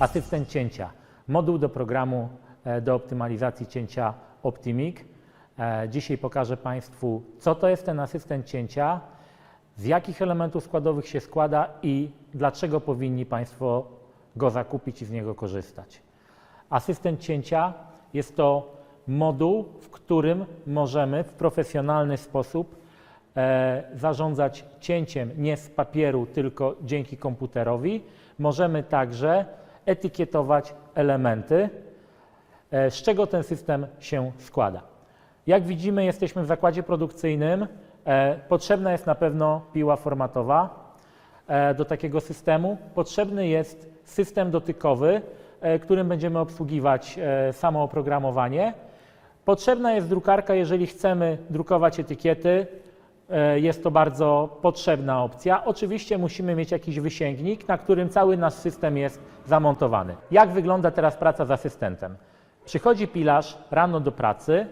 Asystent cięcia. Moduł do programu e, do optymalizacji cięcia Optimic. E, Dzisiaj pokażę Państwu, co to jest ten asystent cięcia, z jakich elementów składowych się składa i dlaczego powinni Państwo go zakupić i z niego korzystać. Asystent cięcia jest to moduł, w którym możemy w profesjonalny sposób e, zarządzać cięciem nie z papieru, tylko dzięki komputerowi. Możemy także etykietować elementy, e, z czego ten system się składa. Jak widzimy, jesteśmy w zakładzie produkcyjnym. E, Potrzebna jest na pewno piła formatowa e, do takiego systemu. Potrzebny jest system dotykowy, którym będziemy obsługiwać samo oprogramowanie. Potrzebna jest drukarka, jeżeli chcemy drukować etykiety. E, Jest to bardzo potrzebna opcja. Oczywiście musimy mieć jakiś wysięgnik, na którym cały nasz system jest zamontowany. Jak wygląda teraz praca z asystentem? Przychodzi pilarz rano do pracy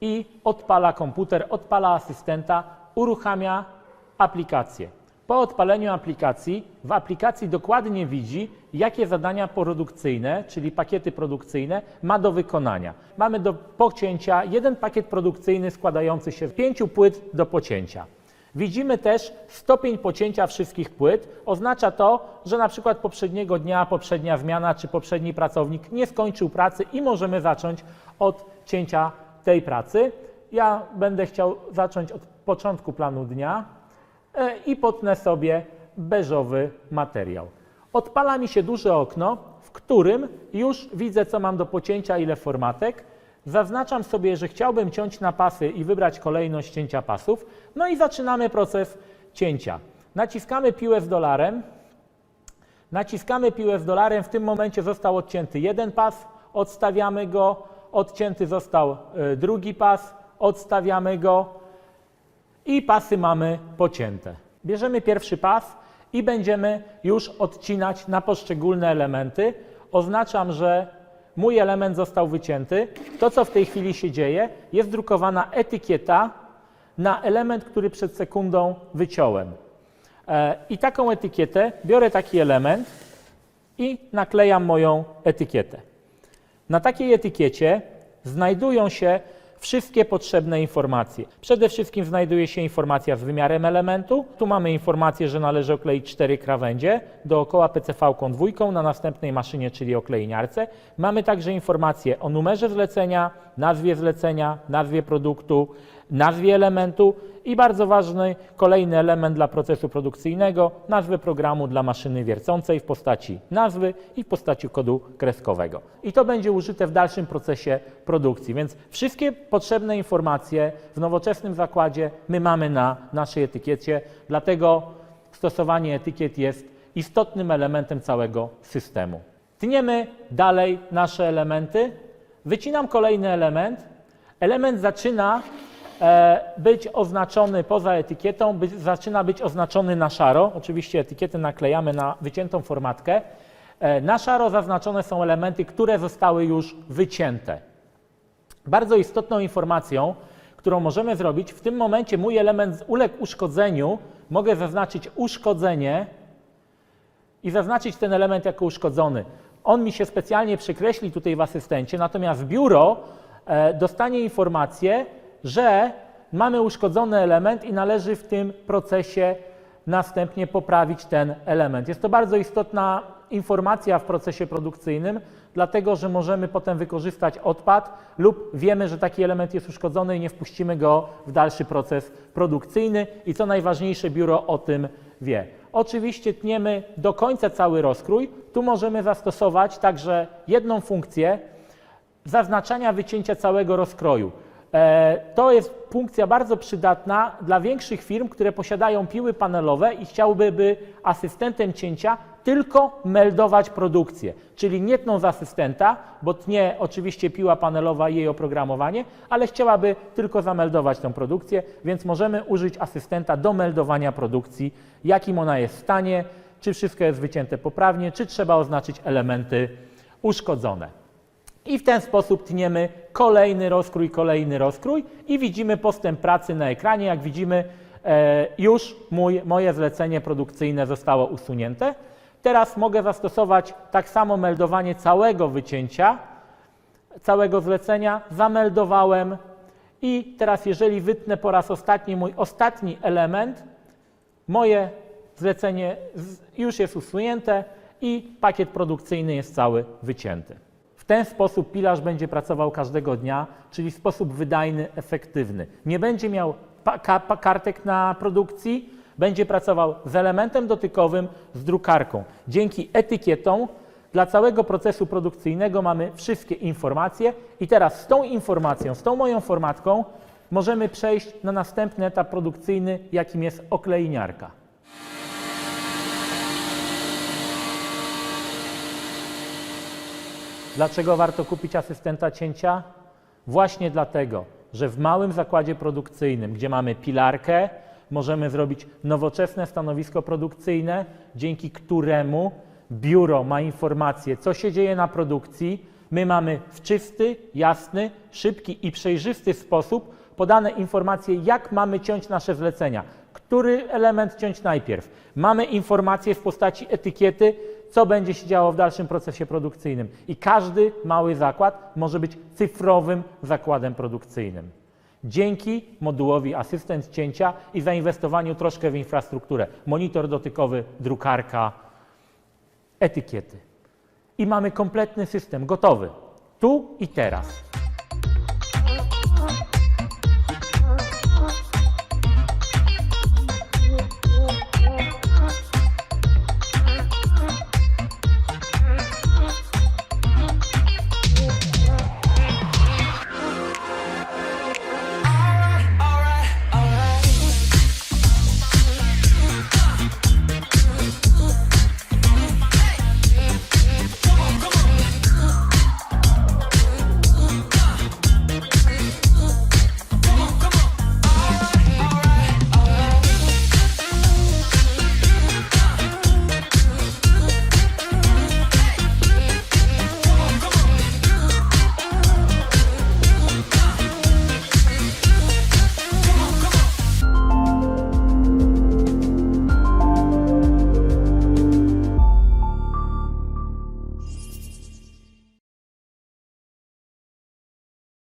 i odpala komputer, odpala asystenta, uruchamia aplikację. Po odpaleniu aplikacji, w aplikacji dokładnie widzi, jakie zadania produkcyjne, czyli pakiety produkcyjne, ma do wykonania. Mamy do pocięcia jeden pakiet produkcyjny składający się z pięciu płyt do pocięcia. Widzimy też stopień pocięcia wszystkich płyt. Oznacza to, że na przykład poprzedniego dnia, poprzednia zmiana czy poprzedni pracownik nie skończył pracy i możemy zacząć od cięcia tej pracy. Ja będę chciał zacząć od początku planu dnia i potnę sobie beżowy materiał. Odpala mi się duże okno, w którym już widzę, co mam do pocięcia, ile formatek. Zaznaczam sobie, że chciałbym ciąć na pasy i wybrać kolejność cięcia pasów. No i zaczynamy proces cięcia. Naciskamy piłę z dolarem. Naciskamy piłę z dolarem. W tym momencie został odcięty jeden pas. Odstawiamy go. Odcięty został y, drugi pas. Odstawiamy go i pasy mamy pocięte. Bierzemy pierwszy pas i będziemy już odcinać na poszczególne elementy. Oznaczam, że mój element został wycięty. To, co w tej chwili się dzieje, jest drukowana etykieta na element, który przed sekundą wyciąłem. E, I taką etykietę biorę taki element i naklejam moją etykietę. Na takiej etykiecie znajdują się wszystkie potrzebne informacje. Przede wszystkim znajduje się informacja z wymiarem elementu. Tu mamy informację, że należy okleić cztery krawędzie dookoła PCV-ką dwójką na następnej maszynie, czyli oklejniarce. Mamy także informację o numerze zlecenia, nazwie zlecenia, nazwie produktu, nazwie elementu i bardzo ważny kolejny element dla procesu produkcyjnego, nazwę programu dla maszyny wiercącej w postaci nazwy i w postaci kodu kreskowego. I to będzie użyte w dalszym procesie produkcji, więc wszystkie potrzebne informacje w nowoczesnym zakładzie my mamy na naszej etykiecie, dlatego stosowanie etykiet jest istotnym elementem całego systemu. Tniemy dalej nasze elementy. Wycinam kolejny element. Element zaczyna być oznaczony poza etykietą, zaczyna być oznaczony na szaro. Oczywiście etykietę naklejamy na wyciętą formatkę. E, na szaro zaznaczone są elementy, które zostały już wycięte. Bardzo istotną informacją, którą możemy zrobić, w tym momencie mój element uległ uszkodzeniu, mogę zaznaczyć uszkodzenie i zaznaczyć ten element jako uszkodzony. On mi się specjalnie przykreśli tutaj w asystencie, natomiast biuro e, dostanie informację, że mamy uszkodzony element i należy w tym procesie następnie poprawić ten element. Jest to bardzo istotna informacja w procesie produkcyjnym, dlatego że możemy potem wykorzystać odpad lub wiemy, że taki element jest uszkodzony i nie wpuścimy go w dalszy proces produkcyjny i co najważniejsze, biuro o tym wie. Oczywiście tniemy do końca cały rozkrój. Tu możemy zastosować także jedną funkcję zaznaczania wycięcia całego rozkroju. E, To jest funkcja bardzo przydatna dla większych firm, które posiadają piły panelowe i chciałyby by asystentem cięcia tylko meldować produkcję, czyli nie tną z asystenta, bo tnie oczywiście piła panelowa i jej oprogramowanie, ale chciałaby tylko zameldować tę produkcję, więc możemy użyć asystenta do meldowania produkcji, jakim ona jest w stanie, czy wszystko jest wycięte poprawnie, czy trzeba oznaczyć elementy uszkodzone. I w ten sposób tniemy kolejny rozkrój, kolejny rozkrój i widzimy postęp pracy na ekranie. Jak widzimy, e, już mój, moje zlecenie produkcyjne zostało usunięte. Teraz mogę zastosować tak samo meldowanie całego wycięcia, całego zlecenia. Zameldowałem i teraz jeżeli wytnę po raz ostatni mój ostatni element, moje zlecenie już jest usunięte i pakiet produkcyjny jest cały wycięty. W ten sposób pilarz będzie pracował każdego dnia, czyli w sposób wydajny, efektywny. Nie będzie miał kartek na produkcji, będzie pracował z elementem dotykowym, z drukarką. Dzięki etykietom dla całego procesu produkcyjnego mamy wszystkie informacje i teraz z tą informacją, z tą moją formatką możemy przejść na następny etap produkcyjny, jakim jest oklejniarka. Dlaczego warto kupić asystenta cięcia? Właśnie dlatego, że w małym zakładzie produkcyjnym, gdzie mamy pilarkę, możemy zrobić nowoczesne stanowisko produkcyjne, dzięki któremu biuro ma informację, co się dzieje na produkcji. My mamy w czysty, jasny, szybki i przejrzysty sposób podane informacje, jak mamy ciąć nasze zlecenia, który element ciąć najpierw. Mamy informacje w postaci etykiety, co będzie się działo w dalszym procesie produkcyjnym. I każdy mały zakład może być cyfrowym zakładem produkcyjnym. Dzięki modułowi asystent cięcia i zainwestowaniu troszkę w infrastrukturę. Monitor dotykowy, drukarka, etykiety. I mamy kompletny system gotowy. Tu i teraz.